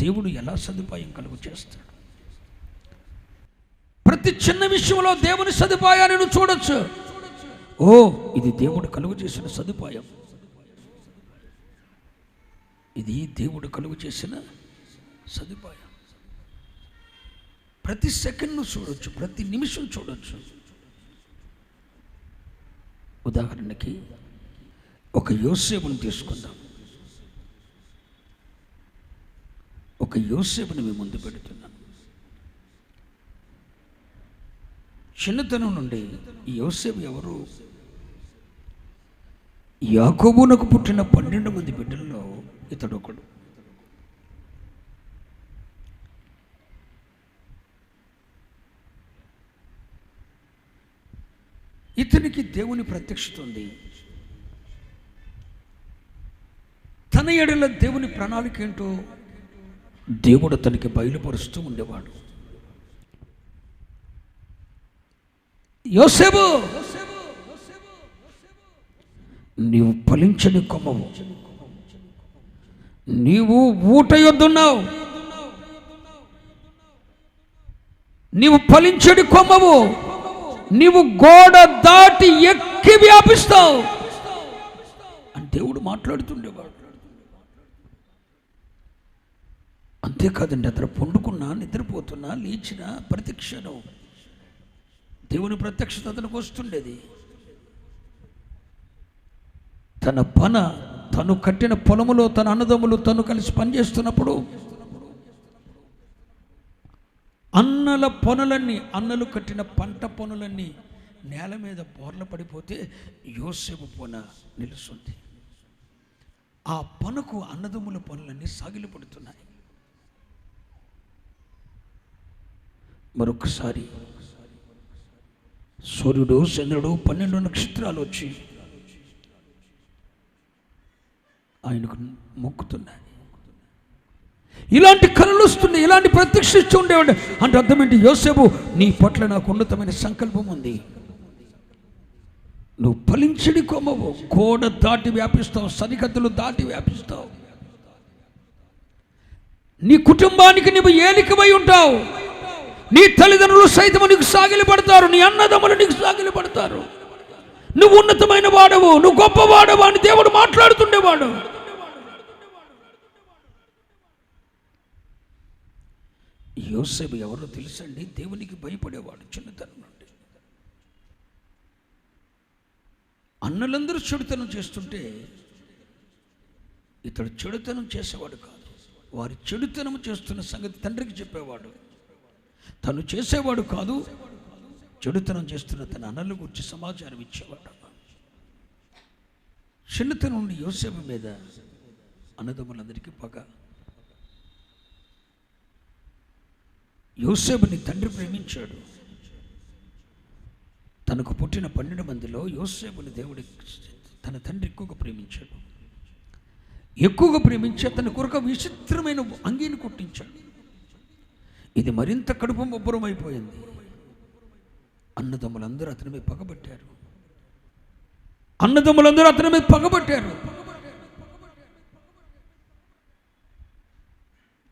దేవుడు ఎలా సదుపాయం కలుగు చేస్తాడు? ప్రతి చిన్న విషయంలో దేవుని సదుపాయాన్ని నువ్వు చూడొచ్చు. ఓ ఇది దేవుడు కలుగు చేసిన సదుపాయం. ఇది దేవుడు కలుగు చేసిన సదుపాయం. ప్రతి సెకండ్ను చూడొచ్చు ప్రతి నిమిషం చూడొచ్చు. ఉదాహరణకి ఒక యోసేపుని తీసుకుందాం. ఒక యోసేపుని మీ ముందు పెడుతున్నాను. చిన్నతనం నుండి ఈ యోసేపు ఎవరు? యాకోబునకు పుట్టిన పన్నెండు మంది బిడ్డల్లో ఇతడు ఒకడు. ఇతనికి దేవుని ప్రత్యక్షత ఉంది తన ఎడల దేవుని ప్రణాళిక ఏంటో దేవుడు తనకి బయలుపరుస్తూ ఉండేవాడు. యోసేపు నీవు ఫలించని కొమ్మవు. నీవు ఊట యొద్దున్నావు. నీవు ఫలించడి కొమ్మవు. నీవు గోడ దాటి ఎక్కి వ్యాపిస్తావు. అని దేవుడు మాట్లాడుతుండేవాడు. అంతేకాదండి అతను పండుకున్నా నిద్రపోతున్నా లేచినా ప్రతిక్షణం దేవుని ప్రత్యక్షత అతనికి వస్తుండేది. తన పన తను కట్టిన పొలములో తన అన్నదమ్ములు తను కలిసి పనిచేస్తున్నప్పుడు అన్నల పనులన్నీ అన్నలు కట్టిన పంట పనులన్నీ నేల మీద బోర్ల పడిపోతే యోసేపు పొన నిలుస్తుంది. ఆ పనుకు అన్నదమ్ముల పనులన్నీ సాగిలపడుతున్నాయి. మరొకసారి సూర్యుడు చంద్రుడు పన్నెండు నక్షత్రాలు వచ్చి ఆయనకు మొక్కుతున్నాయి. ఇలాంటి కళలు వస్తున్నాయి ఇలాంటి ప్రత్యక్షిస్తూ ఉండేవాడు అంటే అర్థం ఏంటి యోసేపు నీ పట్ల నాకు ఉన్నతమైన సంకల్పం ఉంది. నువ్వు ఫలించడి కొమ్మవు కోడ దాటి వ్యాపిస్తావు సరిహద్దులు దాటి వ్యాపిస్తావు. నీ కుటుంబానికి నువ్వు ఏలికమై ఉంటావు. నీ తల్లిదండ్రులు సైతము నీకు సాగిలి పడతారు నీ అన్నదమ్ములు నీకు సాగిలి పడతారు. నువ్వు ఉన్నతమైన వాడవు నువ్వు గొప్పవాడవు అని దేవుడు మాట్లాడుతుండేవాడు. యోసేపు ఎవరో తెలుసండి? దేవునికి భయపడేవాడు చిన్నతనం నుండి. అన్నలందరూ చెడుతనం చేస్తుంటే ఇతడు చెడుతనం చేసేవాడు కాదు. వారి చెడుతనం చేస్తున్న సంగతి తండ్రికి చెప్పేవాడు. తను చేసేవాడు కాదు. చెడుతనం చేస్తున్న తన అనలు గురించి సమాచారం ఇచ్చేవాడు. చిన్నతనం నుండి యోసేపు మీద అన్నదమ్ములందరికీ పగ. యోసేపుని తండ్రి ప్రేమించాడు. తనకు పుట్టిన పన్నెండు మందిలో యోసేపుని దేవుడి తన తండ్రి ఎక్కువగా ప్రేమించాడు. ఎక్కువగా ప్రేమించి తన కొరకు విచిత్రమైన అంగీని కుట్టించాడు. ఇది మరింత కడుపు ముబ్బరమైపోయింది అన్నదమ్ములందరూ అతని మీద పగబట్టారు. అన్నదమ్ములందరూ అతని మీద పగబట్టారు.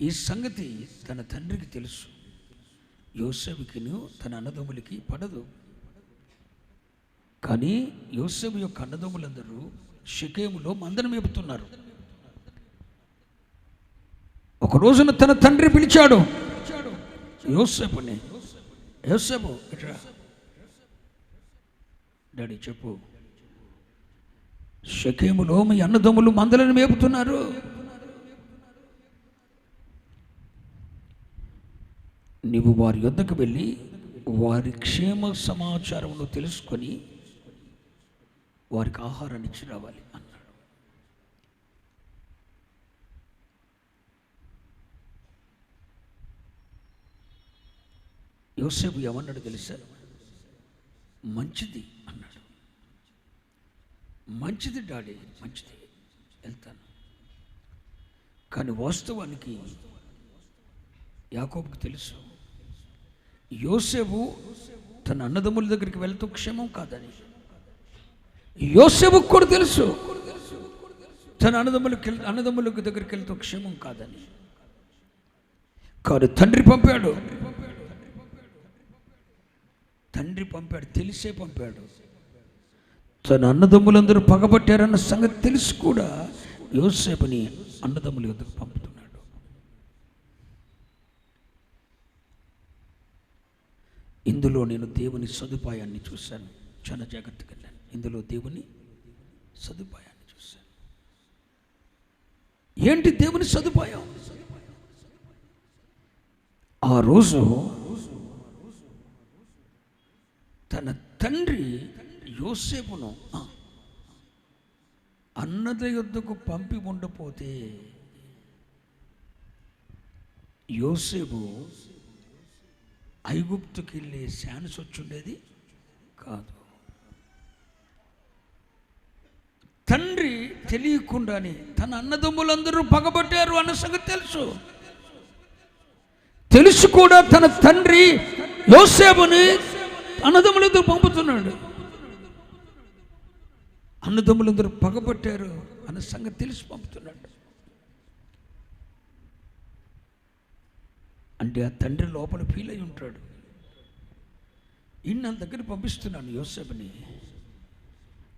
ఈ సంగతి తన తండ్రికి తెలుసు. యోసేపుకిను తన అన్నదమ్ములకి పడదు. కానీ యోసేపు యొక్క అన్నదమ్ములందరూ షికేములో మందను మేపుతున్నారు. ఒక రోజున తన తండ్రి పిలిచాడు. యోసేపుని యోసేపు ఇట్లా డాడీ చెప్పు. షకేములో మీ అన్నదమ్ములు మందలను మేపుతున్నారు. నీవు వారి యొద్దకు వెళ్ళి వారి క్షేమ సమాచారమును తెలుసుకొని వారికి ఆహారాన్ని ఇచ్చి రావాలి అన్నాడు యోసేపు ఏమన్నాడు తెలుసా? మంచిది అన్నాడు. మంచిది డాడీ మంచిది. వెళ్తాను. కానీ వాస్తవానికి యాకోబుకి తెలుసు యోసేపు తన అన్నదమ్ముల దగ్గరికి వెళ్తూ క్షేమం కాదని. యోసేపుకు కూడా తెలుసు తన అన్నదమ్ములకి వెళ్- అన్నదమ్ముల దగ్గరికి వెళ్తూ క్షేమం కాదని. కాదు తండ్రి పంపాడు తండ్రి పంపాడు తెలిసే పంపాడు. తన అన్నదమ్ములందరూ పగబట్టారన్న సంగతి తెలిసి కూడా యోసేపుని అన్నదమ్ముల యొద్దకు పంపుతున్నాడు. ఇందులో నేను దేవుని సదుపాయాన్ని చూశాను. చాలా జాగ్రత్తగా వెళ్ళాను. ఇందులో దేవుని సదుపాయాన్ని చూశాను. ఏంటి దేవుని సదుపాయం? ఆ రోజు తన తండ్రి యోసేపును అన్నద యుద్ధకు పంపి ఉండపోతే యోసేపు ఐగుప్తుకి వెళ్ళే ఛాన్స్ వచ్చుండేది కాదు. తండ్రి తెలియకుండానే తన అన్నదమ్ములందరూ పగబట్టారు అన్న సంగతి తెలుసు. తెలుసు కూడా తన తండ్రి యోసేపుని అన్నదమ్ములందరూ పంపుతున్నాడు. అన్నదమ్ములందరూ పగబట్టారు అన్న సంగతి తెలిసి పంపుతున్నాడు. అంటే ఆ తండ్రి లోపల ఫీల్ అయి ఉంటాడు. ఇన్న దగ్గర పంపిస్తున్నాను యోసెఫ్ని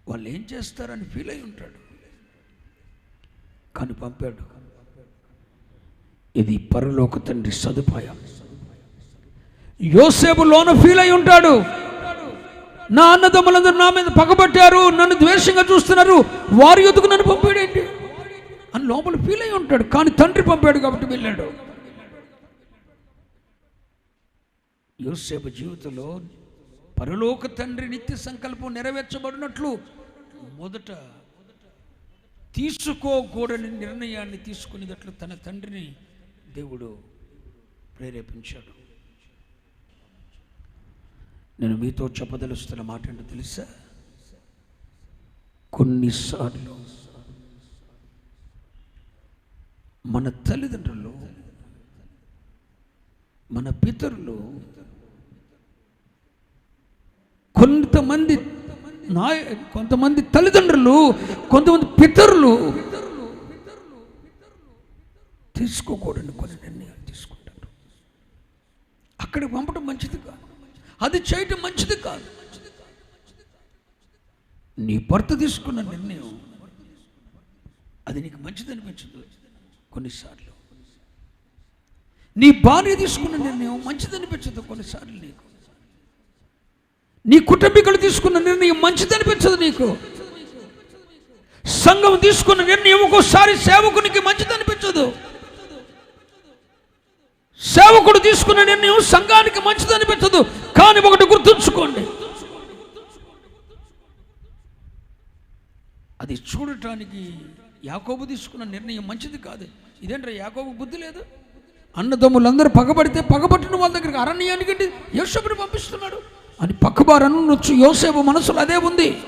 వాళ్ళు ఏం చేస్తారని ఫీల్ అయి ఉంటాడు. కానీ పంపాడు. ఇది పరలోక తండ్రి సదుపాయం. యోసేపు లోన ఫీల్ అయి ఉంటాడు. నా అన్నదమ్ములందరూ నా మీద పగబట్టారు నన్ను ద్వేషంగా చూస్తున్నారు. వారి ఎదుగు నన్ను పంపాడేంటి? అని లోపల ఫీల్ అయి ఉంటాడు. కానీ తండ్రి పంపాడు కాబట్టి వెళ్ళాడు. యోసేపు జీవితంలో పరలోక తండ్రి నిత్య సంకల్పం నెరవేర్చబడినట్లు మొదట తీసుకోకూడని నిర్ణయాన్ని తీసుకునేటట్లు తన తండ్రిని దేవుడు ప్రేరేపించాడు. నేను మీతో చెప్పదలుస్తున్న మాట ఏంటో తెలుసా? కొన్నిసార్లు మన తల్లిదండ్రులు మన పితరులు కొంతమంది నాయ కొంతమంది తల్లిదండ్రులు కొంతమంది పితరులు తీసుకోకూడని కొన్ని నిర్ణయాలు తీసుకుంటారు. అక్కడికి పంపడం మంచిది కాదు. అది చేయటం మంచిది కాదు. నీ భర్త తీసుకున్న నిర్ణయం అది నీకు మంచిది అనిపించదు కొన్నిసార్లు. నీ భార్య తీసుకున్న నిర్ణయం మంచిది అనిపించదు కొన్నిసార్లు నీకు. నీ కుటుంబీకులు తీసుకున్న నిర్ణయం మంచిది అనిపించదు నీకు. సంఘం తీసుకున్న నిర్ణయం ఒక్కోసారి సేవకునికి మంచిది అనిపించదు. సేవకుడు తీసుకున్న నిర్ణయం సంఘానికి మంచిది అనిపించదు కానీ ఒకటి గుర్తుంచుకోండి. అది చూడటానికి యాకోబు తీసుకున్న నిర్ణయం మంచిది కాదు. ఇదేంట్రా యాకోబు బుద్ధి లేదు? అన్నదమ్ములందరూ పగబడితే పగబట్టిన వాళ్ళ దగ్గరికి అరణ్యానికి వెళ్ళి పంపిస్తున్నాడు. అని పక్కబారను నొచ్చు యోసేపు మనసులో అదే ఉంది.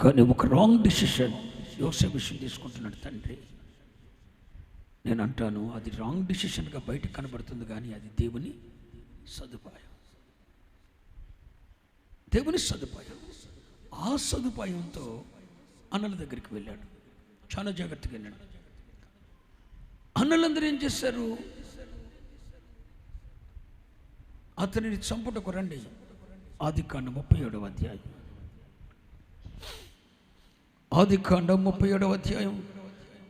కానీ ఒక రాంగ్ డిసిషన్ యోసేపు విషయం తీసుకుంటున్నాడు తండ్రి. నేను అంటాను అది రాంగ్ డిసిషన్గా బయటకు కనబడుతుంది కానీ అది దేవుని సదుపాయం. దేవుని సదుపాయం. ఆ సదుపాయంతో అన్నల దగ్గరికి వెళ్ళాడు. చాలా జాగ్రత్తగా వెళ్ళాడు. అన్నలందరూ ఏం చేశారు? అతనిని చంపుటకు రండి. ఆది కాండ ముప్పై ఏడవ అధ్యాయం. ఆది కాండ ముప్పై ఏడవ అధ్యాయం.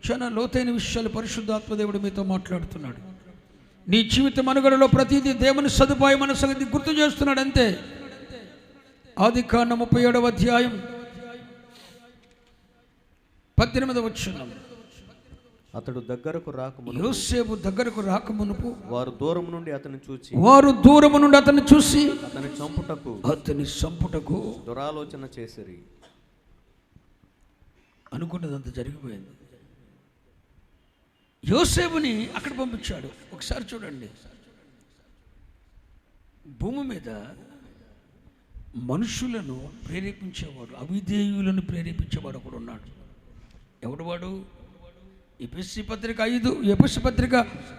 చాలా లోతైన విషయాలు పరిశుద్ధాత్మదేవుడు మీతో మాట్లాడుతున్నాడు. నీ జీవిత మనుగడలో ప్రతిదీ దేవుని సదుపాయం అన్న సంగతి గుర్తు చేస్తున్నాడు అంతే. ఆది కాండ ముప్పై ఏడవ అధ్యాయం పద్దెనిమిదవ వచ్చిన అతడు దగ్గరకు రాకమును యోసేపు దగ్గరకు రాకమునుపు వారు దూరం నుండి అతన్ని చూచి వారు దూరము నుండి అతన్ని చూసి అతని చంపుటకు అతని సంపుటకు దురాలోచన చేసిరి. అనుకున్నదంతా జరిగిపోయింది. యోసేపుని అక్కడ పంపించాడు. ఒకసారి చూడండి. భూమి మీద మనుషులను ప్రేరేపించేవాడు అవిధేయులను ప్రేరేపించేవాడు ఒకడు ఉన్నాడు. ఎవడు వాడు? ఎపిసి పత్రిక ఐదు ఎపిసి పత్రిక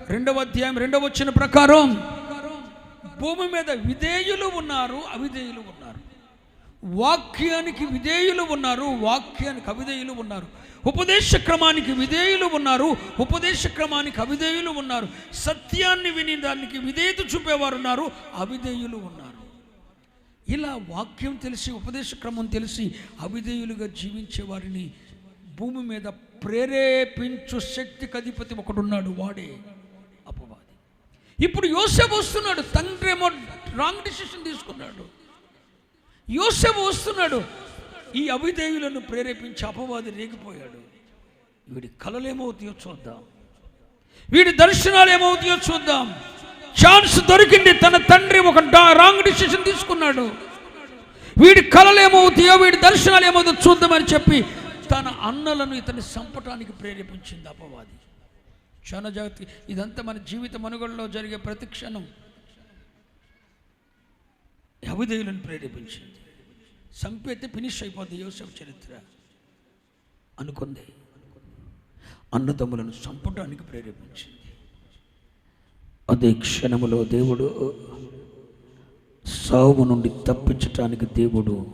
రెండవ అధ్యాయం రెండవ వచ్చిన ప్రకారం భూమి మీద విధేయులు ఉన్నారు అవిధేయులు ఉన్నారు. వాక్యానికి విధేయులు ఉన్నారు వాక్యానికి అవిధేయులు ఉన్నారు. ఉపదేశ క్రమానికి విధేయులు ఉన్నారు ఉపదేశ క్రమానికి అవిధేయులు ఉన్నారు. సత్యాన్ని విని దానికి విధేయత చూపేవారు ఉన్నారు అవిధేయులు ఉన్నారు. ఇలా వాక్యం తెలిసి ఉపదేశ క్రమం తెలిసి అవిధేయులుగా జీవించే వారిని భూమి మీద ప్రేరేపించు శక్తికి అధిపతి ఒకడున్నాడు వాడే అపవాది. ఇప్పుడు యోసేపు వస్తున్నాడు తండ్రి ఏమో రాంగ్ డిసిషన్ తీసుకున్నాడు. యోసేపు వస్తున్నాడు. ఈ అభిదేవులను ప్రేరేపించి అపవాది రేగిపోయాడు. వీడి కలలేమవుతాయో చూద్దాం. వీడి దర్శనాలు ఏమవుతాయో చూద్దాం. ఛాన్స్ దొరికింది. తన తండ్రి ఒక రాంగ్ డిసిషన్ తీసుకున్నాడు. వీడి కళలు ఏమవుతాయో వీడి దర్శనాలు ఏమవుతాయో చూద్దామని చెప్పి తన అన్నలను ఇతన్ని చంపటానికి ప్రేరేపించింది అపవాది. క్షణ జాగ్రత్త ఇదంతా మన జీవిత మనుగడలో జరిగే ప్రతి క్షణం అవిధేయులను ప్రేరేపించింది. చంపేస్తే ఫినిష్ అయిపోద్ది యోసేపు చరిత్ర. అనుకుంది. అన్నదమ్ములను చంపడానికి ప్రేరేపించింది. అదే క్షణములో దేవుడు సావు నుండి తప్పించటానికి దేవుడు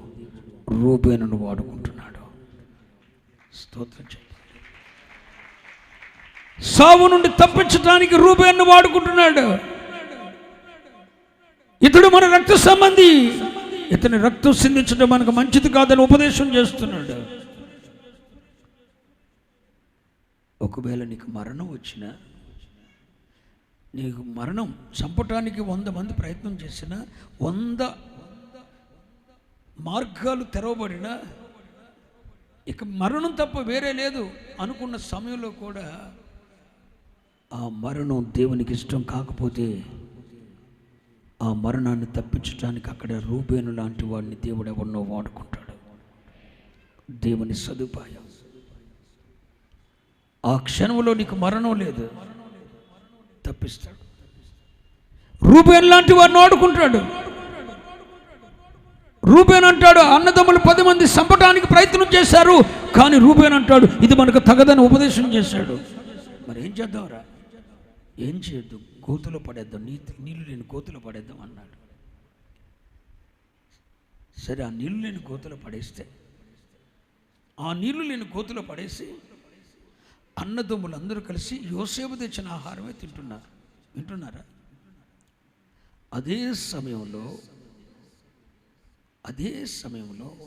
రూబేనును వాడుకుంటున్నాడు. స్తోత్రం సావు నుండి తప్పించటానికి రూబేను వాడుకుంటున్నాడు. ఇతడు మన రక్త సంబంధి. ఇతని రక్తం సిందించడం మనకు మంచిది కాదని ఉపదేశం చేస్తున్నాడు. ఒకవేళ నీకు మరణం వచ్చినా నీకు మరణం చంపటానికి వంద మంది ప్రయత్నం చేసిన వంద మార్గాలు తెరవబడిన ఇక మరణం తప్ప వేరే లేదు అనుకున్న సమయంలో కూడా ఆ మరణం దేవునికి ఇష్టం కాకపోతే ఆ మరణాన్ని తప్పించడానికి అక్కడ రూబేను లాంటి వాడిని దేవుడు ఎవరినో వాడుకుంటాడు. దేవుని సదుపాయం. ఆ క్షణంలో నీకు మరణం లేదు. తప్పిస్తాడు. రూబేన్ లాంటి వాడిని వాడుకుంటాడు. రూబేన్ అంటాడు అన్నదమ్ములు పది మంది చంపడానికి ప్రయత్నం చేశారు కానీ రూబేన్ అంటాడు ఇది మనకు తగదని ఉపదేశం చేశాడు. మరి ఏం చేద్దాంరా ఏం చేయొద్దు? కోతులో పడేద్దాం. నీ నీళ్ళు లేని కోతులో పడేద్దాం అన్నాడు. సరే ఆ నీళ్ళు లేని కోతులో పడేస్తే ఆ నీళ్ళు లేని కోతులో పడేసి అన్నదమ్ములు అందరూ కలిసి యోసేపు తెచ్చిన ఆహారమే తింటున్నారు. వింటున్నారా? అదే సమయంలో అదే సమయంలో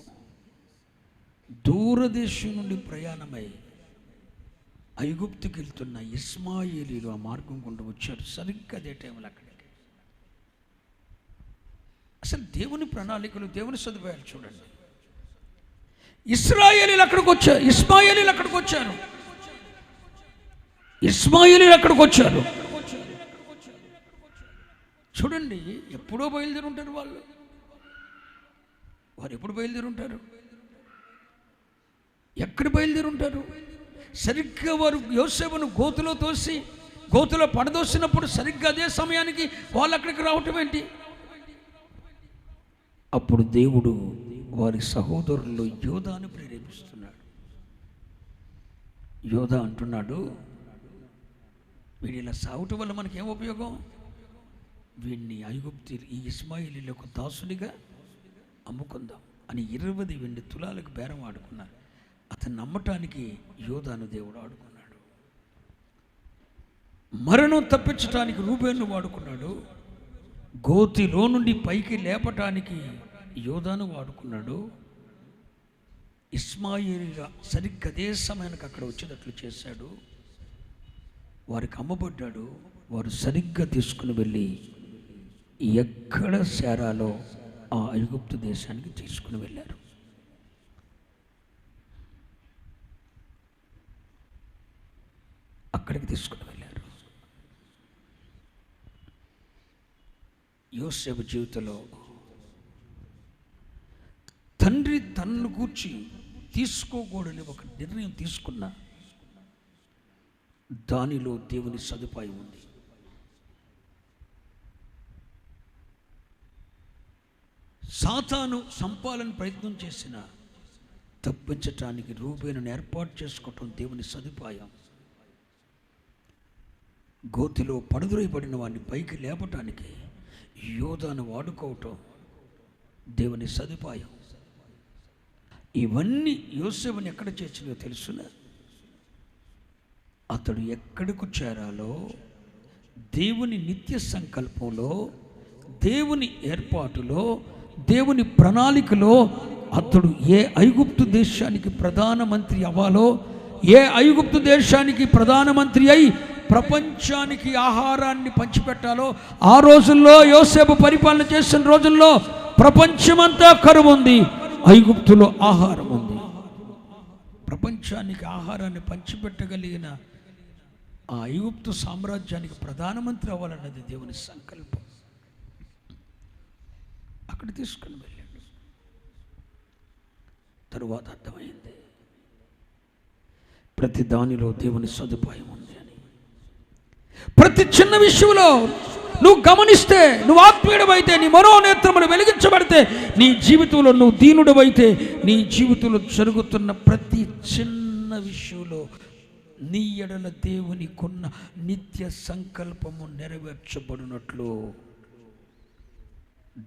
దూరదేశం నుండి ప్రయాణమై ఐగుప్తుకి వెళ్తున్న ఇస్మాయిలీలు ఆ మార్గం గుండా వచ్చారు. సరిగ్గా అదే టైంలో అక్కడికి. అసలు దేవుని ప్రణాళికలు దేవుని సదుపాయాలు చూడండి. ఇస్రాయేలీలు అక్కడికి వచ్చారు. ఇస్మాయిలీలు అక్కడికి వచ్చారు. ఇస్మాయిలీలు అక్కడికి వచ్చారు. చూడండి ఎప్పుడో బయలుదేరి ఉంటారు వాళ్ళు. వారు ఎప్పుడు బయలుదేరి ఉంటారు ఎక్కడ బయలుదేరి ఉంటారు సరిగ్గా వారు యోసేపును గోతులో తోసి గోతులో పడదోసినప్పుడు సరిగ్గా అదే సమయానికి వాళ్ళు అక్కడికి రావటం ఏంటి? అప్పుడు దేవుడు వారి సహోదరులు యోధాను ప్రేరేపిస్తున్నాడు. యోధ అంటున్నాడు వీడి ఇలా సాగుట వల్ల మనకేం ఉపయోగం? వీడిని ఐగుప్తి ఈ ఇస్మాయిలీలకు దాసునిగా అమ్ముకుందాం అని ఇరవై వెండి తులాలకు బేరం ఆడుకున్నారు అతను నమ్మటానికి యోధాను దేవుడు ఆడుకున్నాడు. మరణం తప్పించటానికి రూబేను వాడుకున్నాడు. గోతిలో నుండి పైకి లేపటానికి యోధాను వాడుకున్నాడు. ఇస్మాయిల్గా సరిగ్గా అదే సమయానికి అక్కడ వచ్చేటట్లు చేశాడు. వారికి అమ్మబడ్డాడు. వారు సరిగ్గా తీసుకుని వెళ్ళి ఎక్కడ సేరాలో ఆ ఐగుప్తు దేశానికి తీసుకుని వెళ్ళారు. అక్కడికి తీసుకుని వెళ్ళారు. యోసేపు జీవితంలో తండ్రి తనను కూర్చి తీసుకోకూడని ఒక నిర్ణయం తీసుకున్న దానిలో దేవుని సదుపాయం ఉంది. సాతాను సంపాలని ప్రయత్నం చేసిన తప్పించటానికి రూపేణను ఏర్పాటు చేసుకోవటం దేవుని సదుపాయం. గోతిలో పడుదురైపడిన వాడిని పైకి లేపటానికి యోధాను వాడుకోవటం దేవుని సదుపాయం. ఇవన్నీ యోసేపుని ఎక్కడ చేర్చినో తెలుసునా? అతడు ఎక్కడికి చేరాలో దేవుని నిత్య సంకల్పంలో దేవుని ఏర్పాటులో దేవుని ప్రణాళికలో అతడు ఏ ఐగుప్తు దేశానికి ప్రధానమంత్రి అవ్వాలో ఏ ఐగుప్తు దేశానికి ప్రధానమంత్రి అయి ప్రపంచానికి ఆహారాన్ని పంచిపెట్టాలో ఆ రోజుల్లో యోసేపు పరిపాలన చేసిన రోజుల్లో ప్రపంచమంతా కరువు ఉంది ఐగుప్తులో ఆహారం ఉంది. ప్రపంచానికి ఆహారాన్ని పంచిపెట్టగలిగిన ఆ ఐగుప్తు సామ్రాజ్యానికి ప్రధానమంత్రి అవ్వాలన్నది దేవుని సంకల్పం. అక్కడ తీసుకుని వెళ్ళాడు. తరువాత అర్థమైంది. ప్రతి దానిలో దేవుని సదుపాయం ఉంది అని. ప్రతి చిన్న విషయంలో నువ్వు గమనిస్తే నువ్వు ఆత్మీయుడవైతే నీ మనోనేత్రములు వెలిగించబడితే నీ జీవితంలో నువ్వు దీనుడవైతే నీ జీవితంలో జరుగుతున్న ప్రతి చిన్న విషయంలో నీ ఎడల దేవునికున్న నిత్య సంకల్పము నెరవేర్చబడినట్లు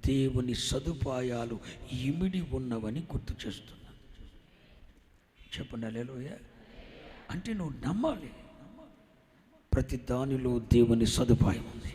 దేవుని సదుపాయాలు ఇమిడి ఉన్నవని గుర్తు చేస్తున్నాను చెప్పండి అలేలోయ అంటే నువ్వు నమ్మాలి. ప్రతి దానిలో దేవుని సదుపాయం ఉంది.